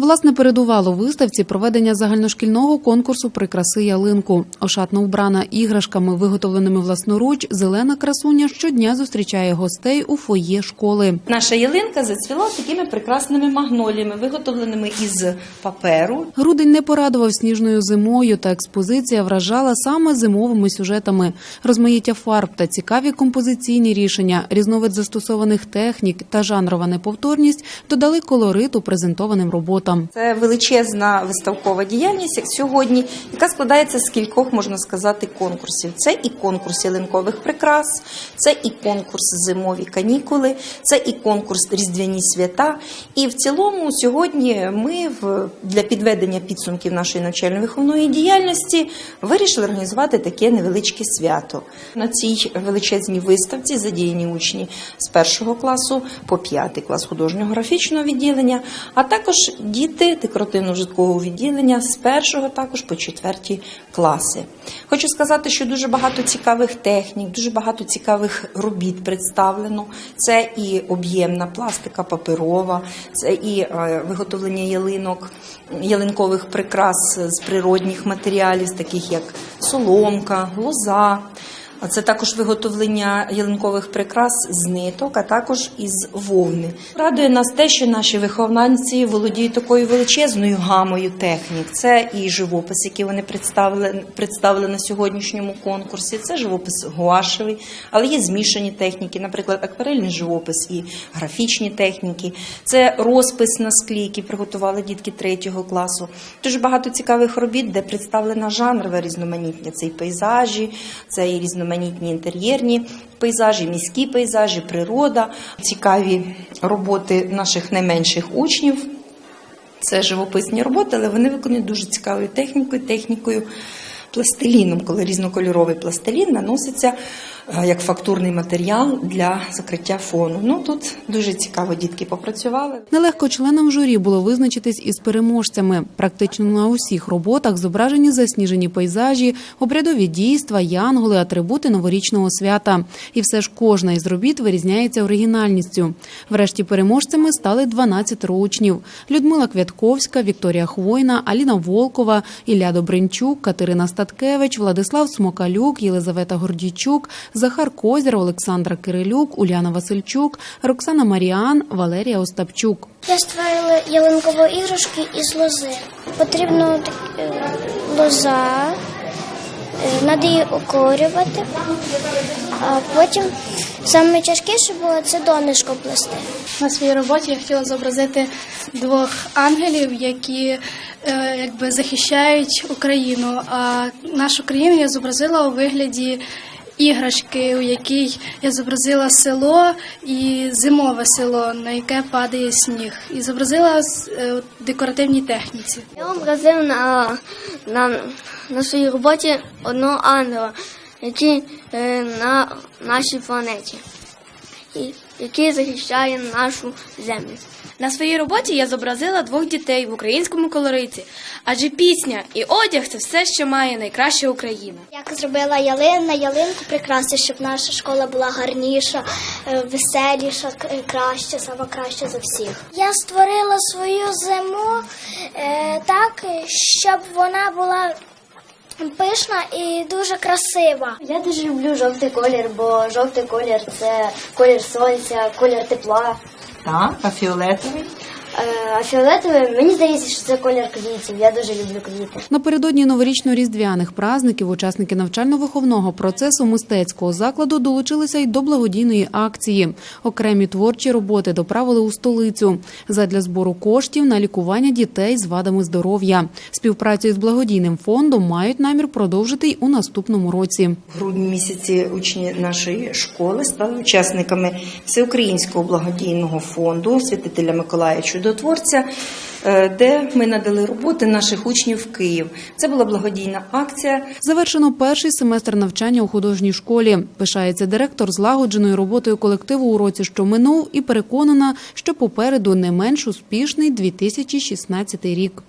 Власне, передувало виставці проведення загальношкільного конкурсу прикраси ялинку. Ошатно вбрана іграшками, виготовленими власноруч, зелена красуня щодня зустрічає гостей у фоє школи. Наша ялинка зацвіла такими прекрасними магноліями, виготовленими із паперу. Грудень не порадував сніжною зимою, та експозиція вражала саме зимовими сюжетами. Розмаїття фарб та цікаві композиційні рішення, різновид застосованих технік та жанрова неповторність додали колориту презентованим роботам. Це величезна виставкова діяльність сьогодні, яка складається з кількох, можна сказати, конкурсів. Це і конкурс ялинкових прикрас, це і конкурс зимові канікули, це і конкурс різдвяні свята. І в цілому сьогодні ми для підведення підсумків нашої навчально-виховної діяльності вирішили організувати таке невеличке свято. На цій величезній виставці задіяні учні з першого класу по п'ятий клас художнього графічного відділення, а також діти декоративно-житкового відділення з першого також по четверті класи. Хочу сказати, що дуже багато цікавих технік, дуже багато цікавих робіт представлено. Це і об'ємна пластика паперова, це і е, виготовлення ялинок, ялинкових прикрас з природних матеріалів, таких як соломка, лоза. А це також виготовлення ялинкових прикрас з ниток, а також із вовни. Радує нас те, що наші вихованці володіють такою величезною гамою технік. Це і живопис, який вони представили, представили на сьогоднішньому конкурсі. Це живопис гуашевий, але є змішані техніки, наприклад, акварельний живопис і графічні техніки. Це розпис на склі, який приготували дітки третього класу. Дуже багато цікавих робіт, де представлена жанрове різноманіття. Це і пейзажі, це і різноманітні інтер'єрні пейзажі, міські пейзажі, природа, цікаві роботи наших найменших учнів. Це живописні роботи, але вони виконують дуже цікавою технікою, технікою пластиліном, коли різнокольоровий пластилін наноситься як фактурний матеріал для закриття фону. Ну тут дуже цікаво дітки попрацювали. Нелегко членам журі було визначитись із переможцями. Практично на усіх роботах зображені засніжені пейзажі, обрядові дійства, янголи, атрибути новорічного свята. І все ж кожна із робіт вирізняється оригінальністю. Врешті переможцями стали 12 учнів: Людмила Квятковська, Вікторія Хвойна, Аліна Волкова, Ілля Добринчук, Катерина Статкевич, Владислав Смокалюк, Єлизавета Гордійчук, Захар Козір, Олександра Кирилюк, Уляна Васильчук, Роксана Маріан, Валерія Остапчук. Я створила ялинкову іграшки із лози. Потрібно так, е, лоза, треба її окорювати, а потім саме тяжкіше було це донишко плести. На своїй роботі я хотіла зобразити двох ангелів, які е, якби захищають Україну. А нашу країну я зобразила у вигляді іграшки, у якій я зобразила село і зимове село, на яке падає сніг, і зобразила в декоративній техніці. Я образив на, на, на своїй роботі одного ангела, який е, на нашій планеті, і, який захищає нашу землю. На своїй роботі я зобразила двох дітей в українському колориті, адже пісня і одяг це все, що має найкраща Україна. Як зробила ялин на ялинку прикраси, щоб наша школа була гарніша, е, веселіша, е, краща, сама краща за всіх. Я створила свою зиму е, так, щоб вона була пишна і дуже красива. Я дуже люблю жовтий колір, бо жовтий колір це колір сонця, колір тепла. Так, а фіолетовий? Е, А фіолетовий, мені здається, що це колір квітів. Я дуже люблю квіти. Напередодні новорічно-різдвяних праздників учасники навчально-виховного процесу мистецького закладу долучилися й до благодійної акції. Окремі творчі роботи доправили у столицю задля збору коштів на лікування дітей з вадами здоров'я. Співпрацю із благодійним фондом мають намір продовжити й у наступному році. В грудні місяці учні нашої школи стали учасниками всеукраїнського благодійного фонду святителя Миколая Чудотворця, е, де ми надали роботи наших учнів в Київ. Це була благодійна акція. Завершено перший семестр навчання у художній школі. Пишається директор злагодженою роботою колективу у році, що минув, і переконана, що попереду не менш успішний 2016 рік.